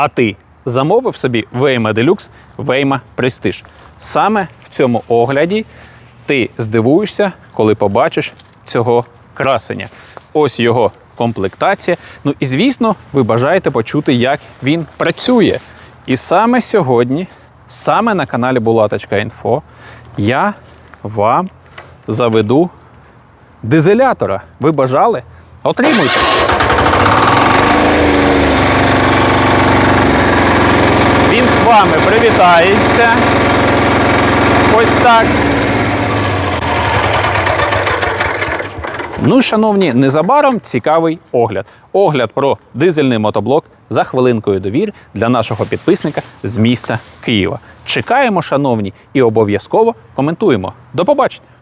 А ти замовив собі Waymo Deluxe Waymo Prestige. Саме в цьому огляді ти здивуєшся, коли побачиш цього красення. Ось його комплектація. Ну і звісно, ви бажаєте почути, як він працює. І саме сьогодні, саме на каналі Булаточка.Інфо, я вам заведу дизелятора. Ви бажали? Отримуйте! Він з вами привітається. Ось так. Ну, шановні, незабаром цікавий огляд. Огляд про дизельний мотоблок за хвилинкою довір для нашого підписника з міста Києва. Чекаємо, шановні, і обов'язково коментуємо. До побачення!